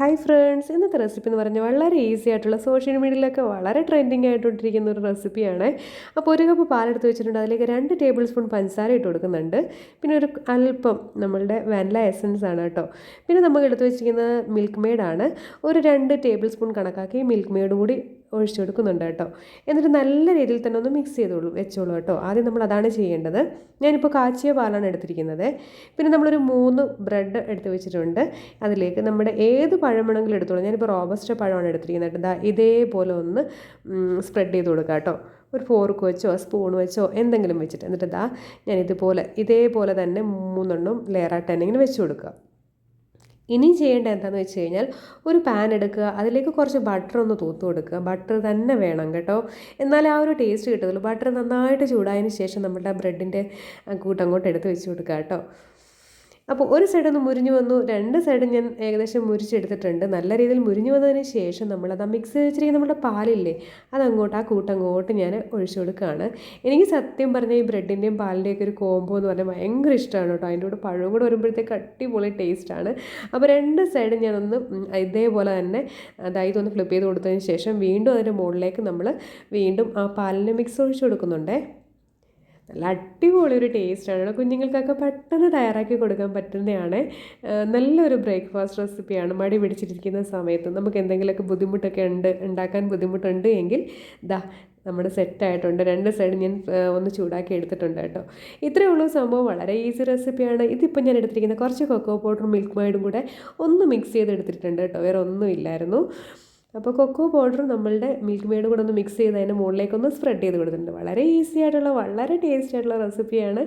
Hi friends ഇന്നത്തെ recipe എന്ന് പറഞ്ഞാൽ വളരെ ഈസി ആയിട്ടുള്ള സോഷ്യൽ മീഡിയയിലൊക്കെ വളരെ ട്രെൻഡിങ് ആയിട്ടിരിക്കുന്ന ഒരു റെസിപ്പിയാണ് അപ്പോൾ ഒരു കപ്പ് പാലെടുത്ത് വെച്ചിട്ടുണ്ട്. അതിലേക്ക് രണ്ട് ടേബിൾ സ്പൂൺ പഞ്ചസാര ഇട്ട് കൊടുക്കുന്നുണ്ട്. പിന്നെ ഒരു അല്പം നമ്മളുടെ വാനില എസൻസ് ആണ് കേട്ടോ. പിന്നെ നമുക്ക് എടുത്ത് വെച്ചിരിക്കുന്നത് മിൽക്ക് മെയ്ഡാണ് ഒരു രണ്ട് ടേബിൾ സ്പൂൺ കണക്കാക്കി മിൽക്ക് മെയ്ഡും കൂടി ഒഴിച്ചു കൊടുക്കുന്നുണ്ട് കേട്ടോ. എന്നിട്ട് നല്ല രീതിയിൽ തന്നെ ഒന്ന് മിക്സ് ചെയ്തോളൂ വെച്ചോളൂ കേട്ടോ. ആദ്യം നമ്മൾ അതാണ് ചെയ്യേണ്ടത്. ഞാനിപ്പോൾ കാച്ചിയ പാലാണ് എടുത്തിരിക്കുന്നത്. പിന്നെ നമ്മളൊരു മൂന്ന് ബ്രെഡ് എടുത്ത് വെച്ചിട്ടുണ്ട്. അതിലേക്ക് നമ്മുടെ ഏത് പഴം വേണമെങ്കിലും എടുത്തോളൂ. ഞാനിപ്പോൾ റോബസ്റ്റ പഴമാണ് എടുത്തിരിക്കുന്നത് കേട്ടോ. ഇതേപോലെ ഒന്ന് സ്പ്രെഡ് ചെയ്ത് കൊടുക്കുക കേട്ടോ. ഒരു ഫോർക്ക് വെച്ചോ സ്പൂൺ വെച്ചോ എന്തെങ്കിലും വെച്ചിട്ട്. എന്നിട്ട് ഇതാ ഞാൻ ഇതുപോലെ ഇതേപോലെ തന്നെ മൂന്നെണ്ണം ലെയറായിട്ട് ഇങ്ങനെ വെച്ച് കൊടുക്കുക. ഇനി ചെയ്യേണ്ട എന്താണെന്ന് വെച്ച് കഴിഞ്ഞാൽ ഒരു പാൻ എടുക്കുക അതിലേക്ക് കുറച്ച് ബട്ടർ ഒന്ന് തൂത്ത് കൊടുക്കുക. ബട്ടർ തന്നെ വേണം കേട്ടോ. എന്നാലേ ആ ഒരു ടേസ്റ്റ് കിട്ടത്തുള്ളൂ. ബട്ടർ നന്നായിട്ട് ചൂടായതിന് ശേഷം നമ്മുടെ ബ്രെഡിന്റെ കൂട്ടങ്ങോട്ട് എടുത്ത് വെച്ച് കൊടുക്കുക കേട്ടോ. അപ്പോൾ ഒരു സൈഡ് ഒന്ന് മുരിഞ്ഞു വന്നു. രണ്ട് സൈഡും ഞാൻ ഏകദേശം മുരിച്ചെടുത്തിട്ടുണ്ട്. നല്ല രീതിയിൽ മുരിഞ്ഞു വന്നതിന് ശേഷം നമ്മളത് മിക്സ് വെച്ചിരിക്കുന്ന നമ്മുടെ പാലില്ലേ അതങ്ങോട്ട് ആ കൂട്ടങ്ങോട്ട് ഞാൻ ഒഴിച്ചു കൊടുക്കുകയാണ്. എനിക്ക് സത്യം പറഞ്ഞാൽ ഈ ബ്രെഡിന്റെയും പാലിന്റെയൊക്കെ ഒരു കോംബോ എന്ന് പറഞ്ഞാൽ ഭയങ്കര ഇഷ്ടമാണ് കേട്ടോ. അതിന്റെ കൂടെ പഴവും കൂടെ വരുമ്പോഴത്തേക്ക് അടിപൊളി ടേസ്റ്റാണ് അപ്പോൾ രണ്ട് സൈഡും ഞാനൊന്ന് ഇതേപോലെ തന്നെ അതായത് ഒന്ന് ഫ്ലിപ്പ് ചെയ്ത് കൊടുത്തതിന് ശേഷം വീണ്ടും അതിന്റെ മുകളിലേക്ക് നമ്മൾ വീണ്ടും ആ പാലിന്റെ മിക്സ് ഒഴിച്ചു കൊടുക്കുന്നുണ്ടേ. നല്ല അടിപൊളി ഒരു ടേസ്റ്റാണ് കുഞ്ഞുങ്ങൾക്കൊക്കെ പെട്ടെന്ന് തയ്യാറാക്കി കൊടുക്കാൻ പറ്റുന്നതാണ്. നല്ലൊരു ബ്രേക്ക്ഫാസ്റ്റ് റെസിപ്പിയാണ് മടി പിടിച്ചിരിക്കുന്ന സമയത്ത്. നമുക്ക് എന്തെങ്കിലുമൊക്കെ ബുദ്ധിമുട്ടൊക്കെ ഉണ്ട് ഉണ്ടാക്കാൻ ബുദ്ധിമുട്ടുണ്ട് എങ്കിൽ ദാ നമ്മുടെ സെറ്റായിട്ടുണ്ട് രണ്ട് സൈഡ് ഞാൻ ഒന്ന് ചൂടാക്കി എടുത്തിട്ടുണ്ട് കേട്ടോ. ഇത്രയേ ഉള്ളൂ സംഭവം. വളരെ ഈസി റെസിപ്പിയാണ് ഇതിപ്പോൾ ഞാൻ എടുത്തിരിക്കുന്ന കുറച്ച് കൊക്കോ പൗഡർ മിൽക്ക് മൈഡും കൂടെ ഒന്ന് മിക്സ് ചെയ്ത് എടുത്തിട്ടുണ്ട് കേട്ടോ. വേറെ ഒന്നും ഇല്ലായിരുന്നു. അപ്പോൾ കൊക്കോ പൗഡർ നമ്മളുടെ മിൽക്ക് മെയ്ഡ് കൂടെ ഒന്ന് മിക്സ് ചെയ്ത് അതിന്റെ മുകളിലേക്കൊന്ന് സ്പ്രെഡ് ചെയ്ത് കൊടുത്തിട്ടുണ്ട്. വളരെ ഈസി ആയിട്ടുള്ള വളരെ ടേസ്റ്റി ആയിട്ടുള്ള റെസിപ്പിയാണ്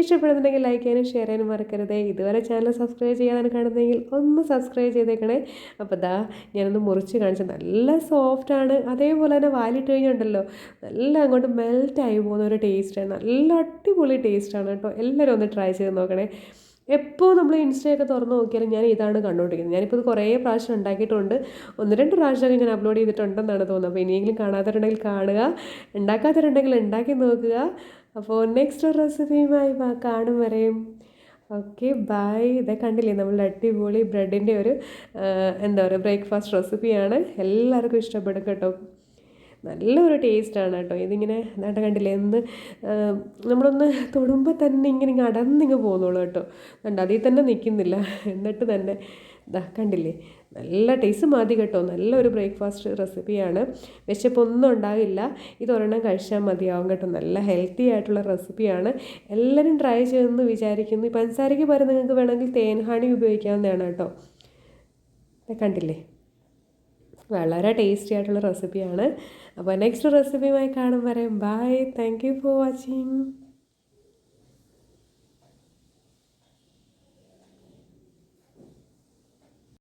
ഇഷ്ടപ്പെടുന്നുണ്ടെങ്കിൽ ലൈക്ക് ചെയ്യാനും ഷെയർ ചെയ്യാനും മറക്കരുത്. ഇതുവരെ ചാനൽ സബ്സ്ക്രൈബ് ചെയ്യാതാണ് കാണുന്നതെങ്കിൽ ഒന്ന് സബ്സ്ക്രൈബ് ചെയ്തേക്കണേ. അപ്പോൾ ദാ ഞാനൊന്ന് മുറിച്ച് കാണിച്ചു നല്ല സോഫ്റ്റ് ആണ്. അതേപോലെ തന്നെ വാലിട്ട് കഴിഞ്ഞുണ്ടല്ലോ. നല്ല അങ്ങോട്ട് മെൽറ്റായി പോകുന്ന ഒരു ടേസ്റ്റാണ് നല്ല അടിപൊളി ടേസ്റ്റാണ് കേട്ടോ. എല്ലാവരും ഒന്ന് ട്രൈ ചെയ്ത് നോക്കണേ. എപ്പോൾ നമ്മൾ ഇൻസ്റ്റയൊക്കെ തുറന്ന് നോക്കിയാലും ഞാൻ ഇതാണ് കണ്ടുകൊണ്ടിരിക്കുന്നത് ഞാനിപ്പോൾ ഇത് കുറേ പ്രാവശ്യം ഉണ്ടാക്കിയിട്ടുണ്ട്. ഒന്ന് രണ്ട് പ്രാവശ്യമൊക്കെ ഞാൻ അപ്ലോഡ് ചെയ്തിട്ടുണ്ടെന്നാണ് തോന്നുന്നത്. അപ്പോൾ ഇനിയെങ്കിലും കാണാത്തവരുണ്ടെങ്കിൽ കാണുക. ഉണ്ടാക്കാത്തവരുണ്ടെങ്കിൽ ഉണ്ടാക്കി നോക്കുക. അപ്പോൾ നെക്സ്റ്റ് റെസിപ്പിയുമായി കാണും വരെയും. ഓക്കെ ബായ് ഇതേ കണ്ടില്ലേ? നമ്മളുടെ അടിപൊളി ബ്രെഡിന്റെ ഒരു എന്താ പറയുക ബ്രേക്ക്ഫാസ്റ്റ് റെസിപ്പിയാണ് എല്ലാവർക്കും ഇഷ്ടപ്പെടും കേട്ടോ. നല്ലൊരു ടേസ്റ്റാണ് കേട്ടോ. ഇതിങ്ങനെ നേട്ടം കണ്ടില്ലേ? എന്ന് നമ്മളൊന്ന് തൊടുമ്പോൾ തന്നെ ഇങ്ങനെ ഇങ്ങനെ അടന്നിങ്ങ് പോകുന്നുള്ളൂ കേട്ടോ. കണ്ട? അതിൽ തന്നെ നിൽക്കുന്നില്ല. എന്നിട്ട് തന്നെ ഇതാ കണ്ടില്ലേ? നല്ല ടേസ്റ്റ് മതി കേട്ടോ. നല്ലൊരു ബ്രേക്ക്ഫാസ്റ്റ് റെസിപ്പിയാണ്. വിശപ്പൊന്നും ഉണ്ടാകില്ല ഇതൊരെണ്ണം കഴിച്ചാൽ മതിയാവും കേട്ടോ. നല്ല ഹെൽത്തി ആയിട്ടുള്ള റെസിപ്പിയാണ്. എല്ലാവരും ട്രൈ ചെയ്തെന്ന് വിചാരിക്കുന്നു. പഞ്ചസാരയ്ക്ക് പകരം നിങ്ങൾക്ക് വേണമെങ്കിൽ തേൻഹാണി ഉപയോഗിക്കാവുന്നതാണ് കേട്ടോ. കണ്ടില്ലേ? വളരെ ടേസ്റ്റി ആയിട്ടുള്ള റെസിപ്പിയാണ് അപ്പോൾ നെക്സ്റ്റ് റെസിപ്പിയുമായി കാണും വരെ. Bye thank you for watching